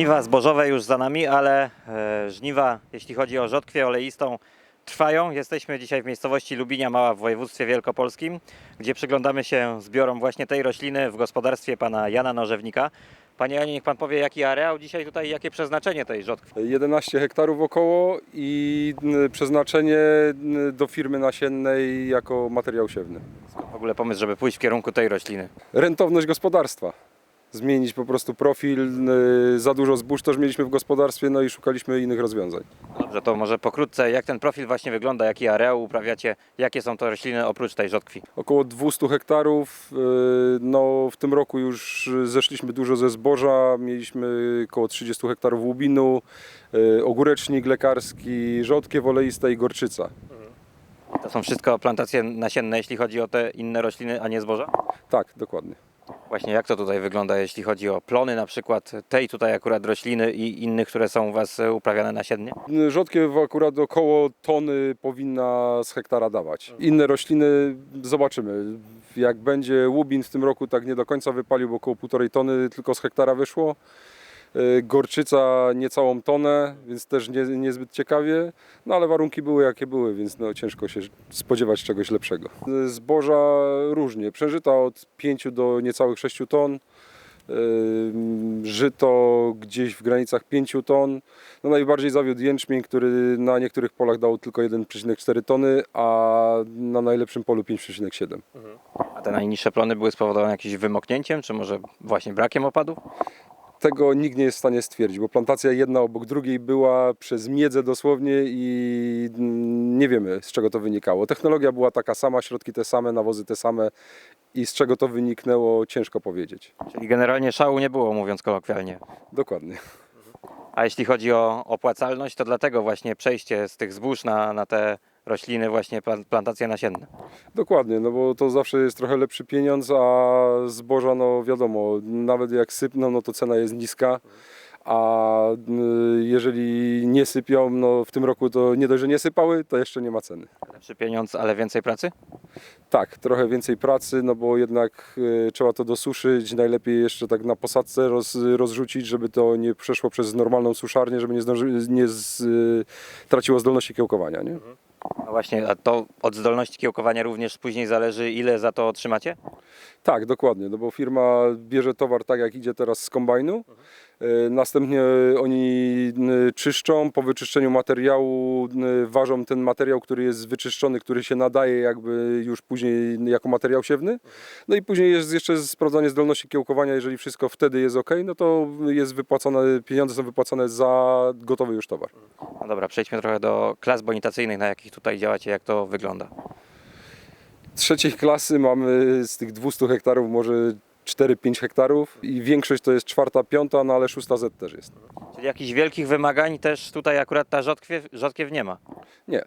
Żniwa zbożowe już za nami, ale e, żniwa, jeśli chodzi o rzodkwię oleistą, trwają. Jesteśmy dzisiaj w miejscowości Lubinia Mała w województwie wielkopolskim, gdzie przyglądamy się zbiorom właśnie tej rośliny w gospodarstwie pana Jana Nożewnika. Panie Janie, niech pan powie, jaki areał dzisiaj tutaj, jakie przeznaczenie tej rzodkwi? 11 hektarów około i przeznaczenie do firmy nasiennej jako materiał siewny. W ogóle pomysł, żeby pójść w kierunku tej rośliny. Rentowność gospodarstwa. Zmienić po prostu profil. y, Za dużo zbóż też mieliśmy w gospodarstwie, no i szukaliśmy innych rozwiązań. Dobrze, to może pokrótce, jak ten profil właśnie wygląda, jaki areał uprawiacie, jakie są to rośliny oprócz tej rzodkwi? Około 200 hektarów. y, No, w tym roku już zeszliśmy dużo ze zboża. Mieliśmy około 30 hektarów łubinu, y, ogórecznik lekarski, rzodkiew oleiste i gorczyca. To są wszystko plantacje nasienne, jeśli chodzi o te inne rośliny, a nie zboża? Tak, dokładnie. Właśnie jak to tutaj wygląda, jeśli chodzi o plony na przykład tej tutaj akurat rośliny i innych, które są u Was e, uprawiane nasiennie? Rzodkiew akurat około tony powinna z hektara dawać. Inne rośliny zobaczymy. Jak będzie łubin w tym roku, tak nie do końca wypalił, bo około półtorej tony tylko z hektara wyszło. Y, Gorczyca niecałą tonę, więc też nie, niezbyt ciekawie. No ale warunki były jakie były, więc no, ciężko się spodziewać czegoś lepszego. Y, Zboża różnie. Przeżyta od 5 do niecałych 6 ton. Ym, Żyto gdzieś w granicach 5 ton. No najbardziej zawiódł jęczmień, który na niektórych polach dał tylko 1,4 tony, a na najlepszym polu 5,7. A te najniższe plony były spowodowane jakimś wymoknięciem, czy może właśnie brakiem opadów? Tego nikt nie jest w stanie stwierdzić, bo plantacja jedna obok drugiej była przez miedzę dosłownie i nie wiemy z czego to wynikało. Technologia była taka sama, środki te same, nawozy te same i z czego to wyniknęło ciężko powiedzieć. Czyli generalnie szału nie było, mówiąc kolokwialnie. Dokładnie. A jeśli chodzi o opłacalność, to dlatego właśnie przejście z tych zbóż na, na te rośliny, właśnie plan- plantacje nasienne. Dokładnie, no bo to zawsze jest trochę lepszy pieniądz, a zboża, no wiadomo, nawet jak sypną, no to cena jest niska, a y, jeżeli nie sypią, no w tym roku to nie dość, że nie sypały, to jeszcze nie ma ceny. Lepszy pieniądz, ale więcej pracy? Tak, trochę więcej pracy, no bo jednak y, trzeba to dosuszyć, najlepiej jeszcze tak na posadce roz, rozrzucić, żeby to nie przeszło przez normalną suszarnię, żeby nie, zdąży, nie z, y, traciło zdolności kiełkowania, nie? No właśnie, a to od zdolności kiełkowania również później zależy, ile za to otrzymacie? Tak, dokładnie, no bo firma bierze towar tak jak idzie teraz z kombajnu. E, Następnie oni czyszczą, po wyczyszczeniu materiału ważą ten materiał, który jest wyczyszczony, który się nadaje jakby już później jako materiał siewny. No i później jest jeszcze sprawdzanie zdolności kiełkowania, jeżeli wszystko wtedy jest ok, no to jest wypłacone, pieniądze są wypłacone za gotowy już towar. No dobra, przejdźmy trochę do klas bonitacyjnych, na jakich tutaj działacie, jak to wygląda. Trzeciej klasy mamy z tych 200 hektarów może 4-5 hektarów i większość to jest czwarta, piąta, no ale szósta Z też jest. Czyli jakichś wielkich wymagań też tutaj akurat ta rzodkiew, rzodkiew nie ma. Nie.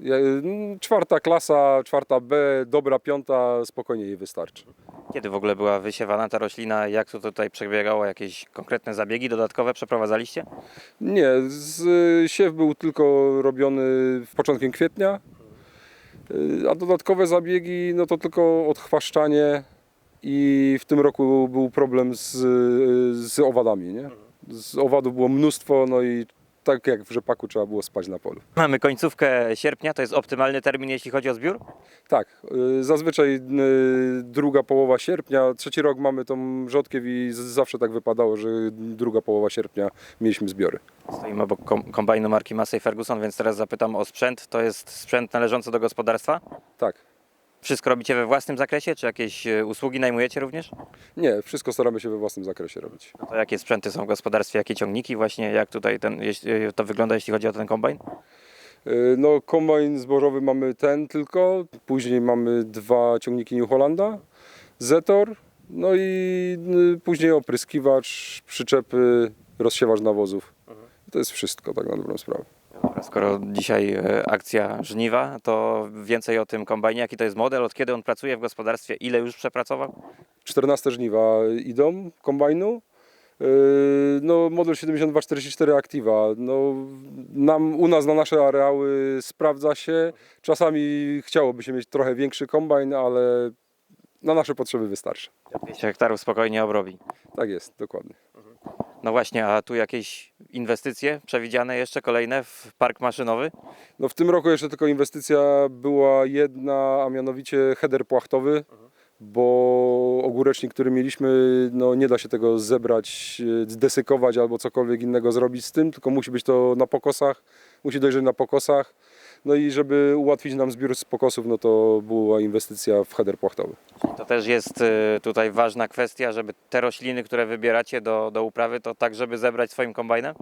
Ja- mm, Czwarta klasa, czwarta B, dobra piąta, spokojnie jej wystarczy. Kiedy w ogóle była wysiewana ta roślina? Jak to tutaj przebiegało? Jakieś konkretne zabiegi dodatkowe przeprowadzaliście? Nie, z, siew był tylko robiony w początkiem kwietnia, a dodatkowe zabiegi no to tylko odchwaszczanie i w tym roku był problem z, z owadami. Nie? Z owadów było mnóstwo, no i tak jak w rzepaku trzeba było spać na polu. Mamy końcówkę sierpnia, to jest optymalny termin, jeśli chodzi o zbiór? Tak, y, zazwyczaj y, druga połowa sierpnia, trzeci rok mamy tą rzodkiew i zawsze tak wypadało, że druga połowa sierpnia mieliśmy zbiory. Stoimy obok kom- kombajnu marki Massey Ferguson, więc teraz zapytam o sprzęt. To jest sprzęt należący do gospodarstwa? Tak, Wszystko robicie we własnym zakresie, czy jakieś e, usługi najmujecie również? nie, wszystko staramy się we własnym zakresie robić. No to jakie sprzęty są w gospodarstwie, jakie ciągniki właśnie, jak tutaj ten, e, to wygląda, jeśli chodzi o ten kombajn? Y, No kombajn zbożowy mamy ten tylko, później mamy dwa ciągniki New Hollanda, Zetor, no i później opryskiwacz, przyczepy, rozsiewacz nawozów. To jest wszystko tak na dobrą sprawę. Dobra, skoro dzisiaj e, akcja żniwa, to więcej o tym kombajnie, jaki to jest model, od kiedy on pracuje w gospodarstwie, ile już przepracował? 14 żniwa idą kombajnu. Yy, No, model 7244 Activa. No, nam, u nas na nasze areały sprawdza się. Czasami chciałoby się mieć trochę większy kombajn, ale na nasze potrzeby wystarczy. 200 hektarów spokojnie obrobi. Tak jest, dokładnie. No właśnie, a tu jakieś inwestycje przewidziane jeszcze kolejne w park maszynowy? No w tym roku jeszcze tylko inwestycja była jedna, a mianowicie header płachtowy, bo ogórecznik, który mieliśmy, no nie da się tego zebrać, e, zdesykować albo cokolwiek innego zrobić z tym, tylko musi być to na pokosach, musi dojrzeć na pokosach. No i żeby ułatwić nam zbiór z pokosów, no to była inwestycja w header płachtowy. To też jest y, tutaj ważna kwestia, żeby te rośliny, które wybieracie do, do uprawy, to tak, żeby zebrać swoim kombajnem?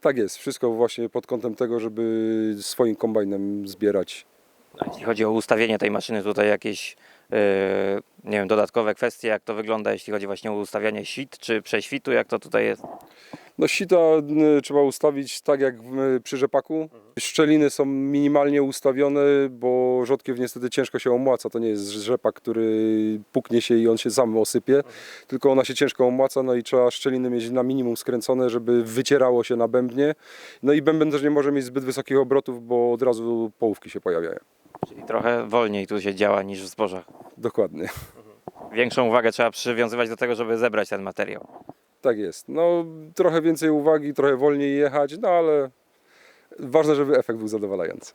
Tak jest, wszystko właśnie pod kątem tego, żeby swoim kombajnem zbierać. A jeśli chodzi o ustawienie tej maszyny, tutaj jakieś y, nie wiem, dodatkowe kwestie, jak to wygląda, jeśli chodzi właśnie o ustawianie sit czy prześwitu, jak to tutaj jest? No sita y, trzeba ustawić tak jak w- przy rzepaku. Szczeliny są minimalnie ustawione, bo rzodkiew niestety ciężko się omłaca. To nie jest rzepak, który puknie się i on się sam osypie, tylko ona się ciężko omłaca, no i trzeba szczeliny mieć na minimum skręcone, żeby wycierało się na bębnie. No i bęben też nie może mieć zbyt wysokich obrotów, bo od razu połówki się pojawiają. Czyli trochę wolniej tu się działa niż w zbożach. Dokładnie. Większą uwagę trzeba przywiązywać do tego, żeby zebrać ten materiał. Tak jest. No trochę więcej uwagi, trochę wolniej jechać, no ale ważne, żeby efekt był zadowalający.